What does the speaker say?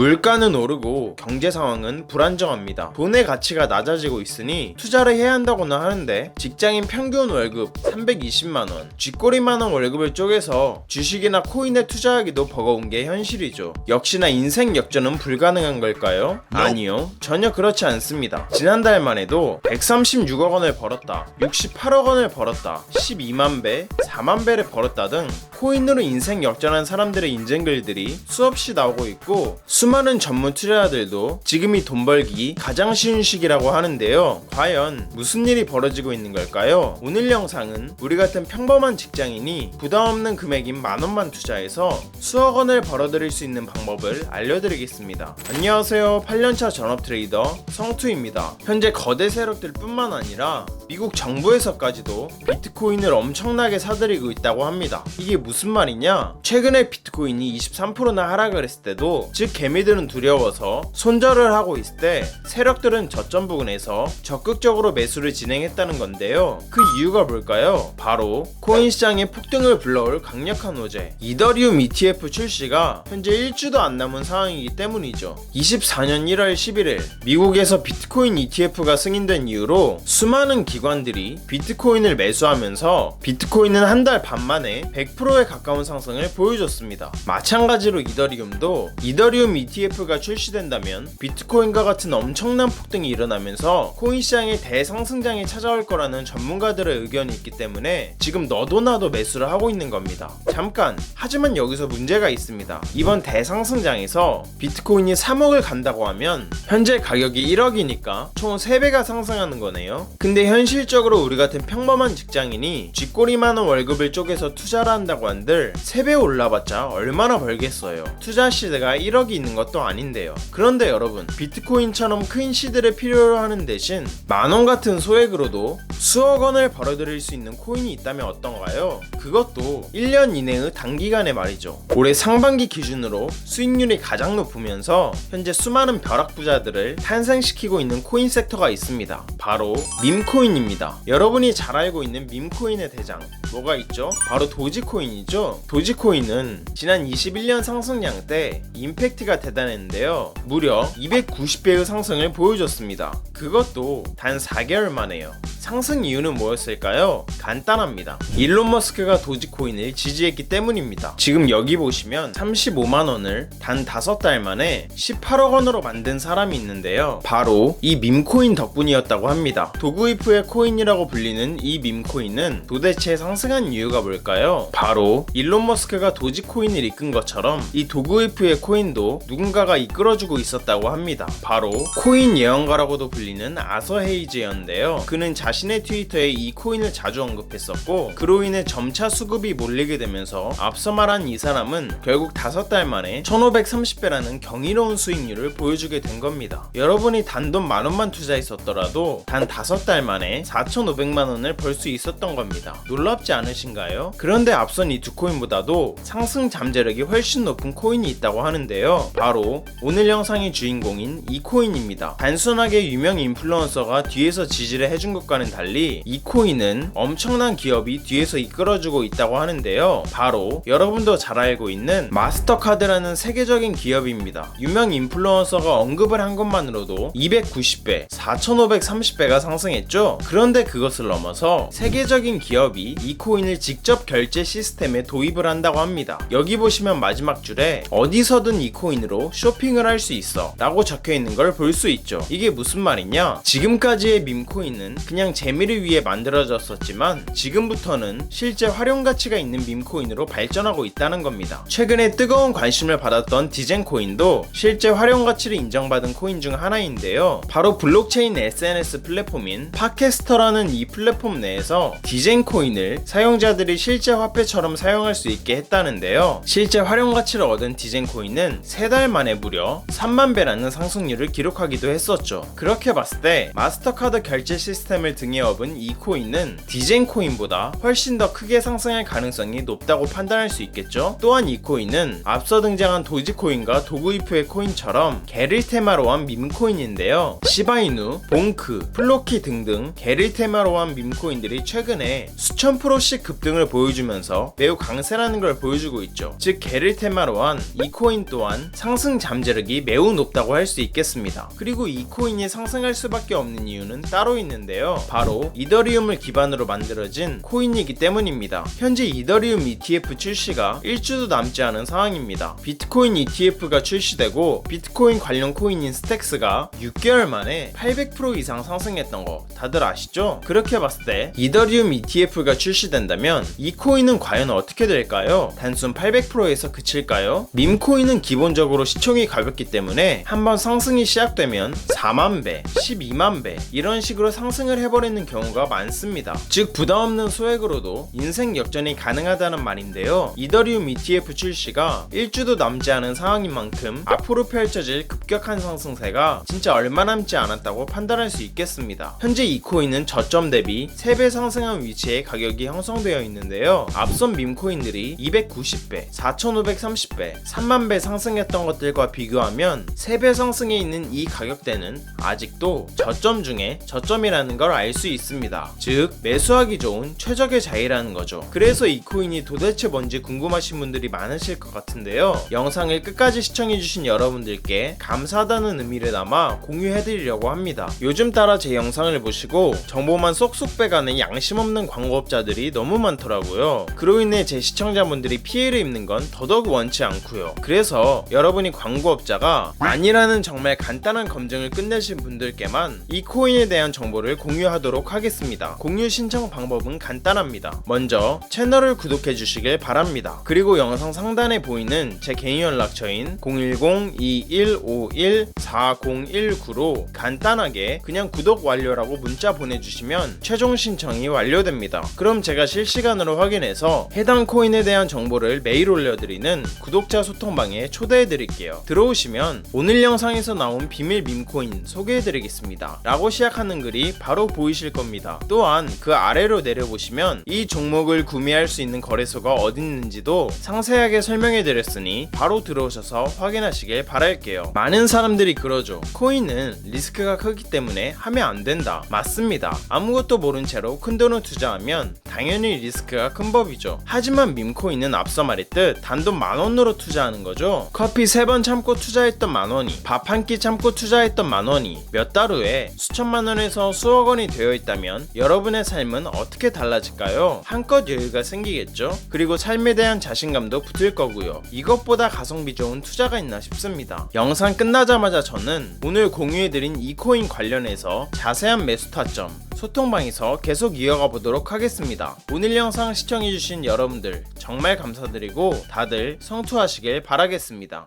물가는 오르고 경제 상황은 불안정합니다. 돈의 가치가 낮아지고 있으니 투자를 해야 한다고는 하는데 직장인 평균 월급 320만 원, 쥐꼬리만한 월급을 쪼개서 주식이나 코인에 투자하기도 버거운 게 현실이죠. 역시나 인생 역전은 불가능한 걸까요? 아니요. 전혀 그렇지 않습니다. 지난달만 해도 136억 원을 벌었다. 68억 원을 벌었다. 12만 배, 4만 배를 벌었다 등 코인으로 인생 역전한 사람들의 인증글들이 수없이 나오고 있고 수많은 전문 투자자들도 지금이 돈 벌기 가장 쉬운 시기라고 하는데요. 과연 무슨 일이 벌어지고 있는 걸까요? 오늘 영상은 우리 같은 평범한 직장인이 부담 없는 금액인 만 원만 투자해서 수억 원을 벌어들일 수 있는 방법을 알려드리겠습니다. 안녕하세요. 8년차 전업 트레이더 성투입니다. 현재 거대 세력들 뿐만 아니라 미국 정부에서까지도 비트코인을 엄청나게 사들이고 있다고 합니다. 이게 무슨 말이냐? 최근에 비트코인이 23%나 하락을 했을 때도 즉 개미들은 두려워서 손절을 하고 있을 때 세력들은 저점 부근에서 적극적으로 매수를 진행했다는 건데요. 그 이유가 뭘까요? 바로 코인 시장의 폭등을 불러올 강력한 호재 이더리움 ETF 출시가 현재 일주도 안 남은 상황이기 때문이죠. 24년 1월 11일 미국에서 비트코인 ETF가 승인된 이후로 수많은 기관들이 비트코인을 매수하면서 비트코인은 한 달 반 만에 100%에 가까운 상승을 보여줬습니다. 마찬가지로 이더리움도 이더리움 ETF가 출시된다면 비트코인과 같은 엄청난 폭등이 일어나면서 코인 시장의 대상승장이 찾아올 거라는 전문가들의 의견이 있기 때문에 지금 너도 나도 매수를 하고 있는 겁니다. 잠깐 하지만 여기서 문제가 있습니다. 이번 대상승장에서 비트코인이 3억을 간다고 하면 현재 가격이 1억이니까 총 3배가 상승하는 거네요. 근데 현실적으로 우리 같은 평범한 직장인이 쥐꼬리만한 월급을 쪼개서 투자를 한다고 한들 3배 올라봤자 얼마나 벌겠어요. 투자 시대가 1억이 있는 것도 아닌데요. 그런데 여러분 비트코인처럼 큰 시드를 필요로 하는 대신 만원 같은 소액으로도 수억 원을 벌어들일 수 있는 코인이 있다면 어떤가요? 그것도 1년 이내의 단기간에 말이죠. 올해 상반기 기준으로 수익률이 가장 높으면서 현재 수많은 벼락부자들을 탄생시키고 있는 코인 섹터가 있습니다. 바로 밈코인입니다. 여러분이 잘 알고 있는 밈코인의 대장 뭐가 있죠? 바로 도지코인이죠. 도지코인은 지난 21년 상승량 때 임팩트가 대단했는데요. 무려 290배의 상승을 보여줬습니다. 그것도 단 4개월 만에요. 상승 이유는 뭐였을까요? 간단합니다. 일론 머스크가 도지코인을 지지했기 때문입니다. 지금 여기 보시면 35만 원을 단 5달 만에 18억 원으로 만든 사람이 있는데요. 바로 이 밈코인 덕분이었다고 합니다. 도구이프의 코인이라고 불리는 이 밈코인은 도대체 상승한 이유가 뭘까요? 바로 일론 머스크가 도지코인을 이끈 것처럼 이 도구이프의 코인도 누군가가 이끌어주고 있었다고 합니다. 바로 코인 예언가라고도 불리는 아서 헤이즈였는데요. 그는 자신의 트위터에 이 코인을 자주 언급했었고 그로 인해 점차 수급이 몰리게 되면서 앞서 말한 이 사람은 결국 5달 만에 1530배라는 경이로운 수익률을 보여주게 된 겁니다. 여러분이 단돈 만원만 투자했었더라도 단 5달 만에 4,500만 원을 벌 수 있었던 겁니다. 놀랍지 않으신가요? 그런데 앞선 이 두 코인보다도 상승 잠재력이 훨씬 높은 코인이 있다고 하는데요. 바로 오늘 영상의 주인공인 이 코인입니다. 단순하게 유명 인플루언서가 뒤에서 지지를 해준 것과는 달리 이 코인은 엄청난 기업이 뒤에서 이끌어주고 있다고 하는데요. 바로 여러분도 잘 알고 있는 마스터카드라는 세계적인 기업입니다. 유명 인플루언서가 언급을 한 것만으로도 290배, 4530배가 상승했죠. 그런데 그것을 넘어서 세계적인 기업이 이 코인을 직접 결제 시스템 에 도입을 한다고 합니다. 여기 보시면 마지막 줄에 어디서든 이 코인으로 쇼핑을 할 수 있어 라고 적혀 있는 걸 볼 수 있죠. 이게 무슨 말이냐? 지금까지의 밈코인은 그냥 재미를 위해 만들어졌었지만 지금부터는 실제 활용 가치가 있는 밈코인으로 발전하고 있다는 겁니다. 최근에 뜨거운 관심을 받았던 디젠 코인도 실제 활용 가치를 인정받은 코인 중 하나인데요. 바로 블록체인 SNS 플랫폼인 팟캐스터라는 이 플랫폼 내에서 디젠 코인을 사용자들이 실제 화폐처럼 사용할 수 있게 했다는데요. 실제 활용 가치를 얻은 디젠코인은 3달 만에 무려 3만 배라는 상승률을 기록하기도 했었죠. 그렇게 봤을 때 마스터카드 결제 시스템을 등에 업은 이 코인은 디젠코인보다 훨씬 더 크게 상승할 가능성이 높다고 판단할 수 있겠죠. 또한 이 코인은 앞서 등장한 도지코인과 도구이프의 코인처럼 개를 테마로 한 밈코인인데요. 시바이누, 봉크, 플로키 등등 개를 테마로 한 밈코인들이 최근에 수천 프로씩 급등을 보여주면서 매우 강세라는 걸 보여주고 있죠. 즉 개를 테마로 한 이 코인 또한 상승 잠재력이 매우 높다고 할 수 있겠습니다. 그리고 이 코인이 상승할 수밖에 없는 이유는 따로 있는데요. 바로 이더리움을 기반으로 만들어진 코인이기 때문입니다. 현재 이더리움 ETF 출시가 1주도 남지 않은 상황입니다. 비트코인 ETF가 출시되고 비트코인 관련 코인인 스택스가 6개월 만에 800% 이상 상승했던 거 다들 아시죠? 그렇게 봤을 때 이더리움 ETF가 출시된다면 이 코인은 과연 어떻게 될까요? 단순 800%에서 그칠까요? 밈코인은 기본적으로 시총이 가볍기 때문에 한번 상승이 시작되면 4만 배, 12만 배 이런 식으로 상승을 해버리는 경우가 많습니다. 즉 부담 없는 소액으로도 인생 역전이 가능하다는 말인데요. 이더리움 ETF 출시가 1주도 남지 않은 상황인 만큼 앞으로 펼쳐질 급격한 상승세가 진짜 얼마 남지 않았다고 판단할 수 있겠습니다. 현재 이 코인은 저점 대비 3배 상승한 위치에 가격이 형성되어 있는데요. 앞선 밈코인들이 290배, 4530배, 3만배 상승했던 것들과 비교하면 3배 상승해 있는 이 가격대는 아직도 저점 중에 저점이라는 걸 알 수 있습니다. 즉, 매수하기 좋은 최적의 자리라는 거죠. 그래서 이 코인이 도대체 뭔지 궁금하신 분들이 많으실 것 같은데요. 영상을 끝까지 시청해주신 여러분들께 감사하다는 의미를 담아 공유해드리려고 합니다. 요즘 따라 제 영상을 보시고 정보만 쏙쏙 빼가는 양심 없는 광고업자들이 너무 많더라고요. 그로 인해 제 시청자분들이 피해를 입는 건 더더욱 원치 않고요. 그래서 여러분이 광고업자가 아니라는 정말 간단한 검증을 끝내신 분들께만 이 코인에 대한 정보를 공유하도록 하겠습니다. 공유 신청 방법은 간단합니다. 먼저 채널을 구독해 주시길 바랍니다. 그리고 영상 상단에 보이는 제 개인 연락처인 010-2151-4019로 간단하게 그냥 구독 완료라고 문자 보내주시면 최종 신청이 완료됩니다. 그럼 제가 실시간으로 확인해서 해당 코인에 대한 정보를 매일 올려드리는 구독자 소통방에 초대해 드릴게요. 들어오시면 오늘 영상에서 나온 비밀 밈코인 소개해 드리겠습니다. 라고 시작하는 글이 바로 보이실 겁니다. 또한 그 아래로 내려보시면 이 종목을 구매할 수 있는 거래소가 어디 있는지도 상세하게 설명해 드렸으니 바로 들어오셔서 확인하시길 바랄게요. 많은 사람들이 그러죠. 코인은 리스크가 크기 때문에 하면 안 된다. 맞습니다. 아무것도 모른 채로 큰 돈을 투자하면 당연히 리스크가 큰 법이죠. 하지만 밈코인은 앞서 말했듯 단돈 만 원으로 투자하는 거죠. 커피 세번 참고 투자했던 만 원이 밥 한 끼 참고 투자했던 만 원이 몇 달 후에 수천만 원에서 수억 원이 되어 있다면 여러분의 삶은 어떻게 달라질까요? 한껏 여유가 생기겠죠? 그리고 삶에 대한 자신감도 붙을 거고요. 이것보다 가성비 좋은 투자가 있나 싶습니다. 영상 끝나자마자 저는 오늘 공유해드린 이 코인 관련해서 자세한 매수 타점, 소통방에서 계속 이어가 보도록 하겠습니다. 오늘 영상 시청해주신 여러분들 정말 감사드리고 다들 성투하시길 바라겠습니다.